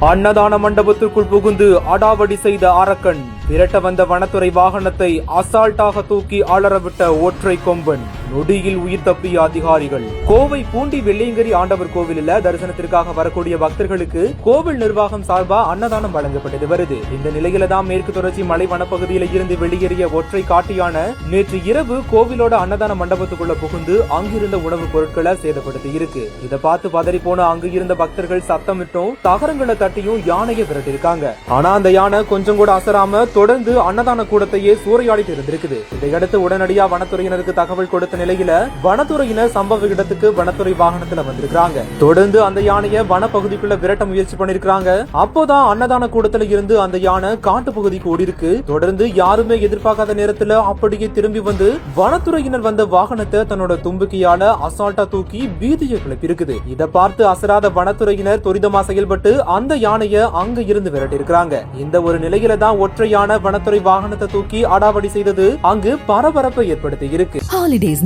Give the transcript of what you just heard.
அன்னதான மண்டபத்திற்குள் புகுந்து அடாவடி செய்த அரக்கன் விரட்ட வந்த வனத்துறை வாகனத்தை அசால்ட்டாக தூக்கி அலறவிட்ட ஒற்றை கொம்பன். நொடியில் உயிர் தப்பிய அதிகாரிகள். கோவை பூண்டி வெள்ளியங்கரி ஆண்டவர் கோவிலில் தரிசனத்திற்காக வரக்கூடிய பக்தர்களுக்கு கோவில் நிர்வாகம் சார்பா அன்னதானம் வழங்கப்பட்டது வருது. இந்த நிலையில தான் மேற்கு தொடர்ச்சி மலை வனப்பகுதியில இருந்து வெளியேறிய ஒற்றை காட்டியான நேற்று இரவு கோவிலோட அன்னதான மண்டபத்துக்குள்ள புகுந்து அங்கிருந்த உணவுப் பொருட்களை சேதப்படுத்தி இருக்கு. இத பார்த்து பதறி போன அங்கு இருந்த பக்தர்கள் சத்தமிட்டும் தகரங்களை தட்டியும் யானையை விரட்டிருக்காங்க ஆனா அந்த யானை கொஞ்சம் கூட அசராம தொடர்ந்து அன்னதான கூடத்தையே சூறையாடிட்டு இருந்திருக்குது. இதையடுத்து உடனடியா வனத்துறையினருக்கு தகவல் கொடுத்த நிலையில வனத்துறையினர் சம்பவ இடத்துக்கு வனத்துறை வாகனத்துல வந்திருக்காங்க தொடர்ந்து அந்த யானையை வனப்பகுதிக்குள்ள விரட்ட முயற்சி பண்ணிருக்காங்க அப்போதான் அன்னதான கூடத்துல இருந்து அந்த யானை காட்டு பகுதிக்கு ஓடி இருக்கு. தொடர்ந்து யாருமே எதிர்பார்க்காத நேரத்துல அப்படியே திரும்பி வந்து வனத்துறையினர் வந்த வாகனத்தை தன்னோட தும்புக்கியால அசால்ட்டா தூக்கி பீதியை கிளப்பி இருக்குது இதை பார்த்து அசராத வனத்துறையினர் துரிதமா செயல்பட்டு அந்த யானையை அங்க இருந்து விரட்டி இருக்கிறாங்க இந்த ஒரு நிலையில தான் ஒற்றையான வனத்துறை வாகனத்தை தூக்கி அடாவடி செய்தது அங்கு பரபரப்பை ஏற்படுத்தி இருக்கு. ஹாலிடேஸ்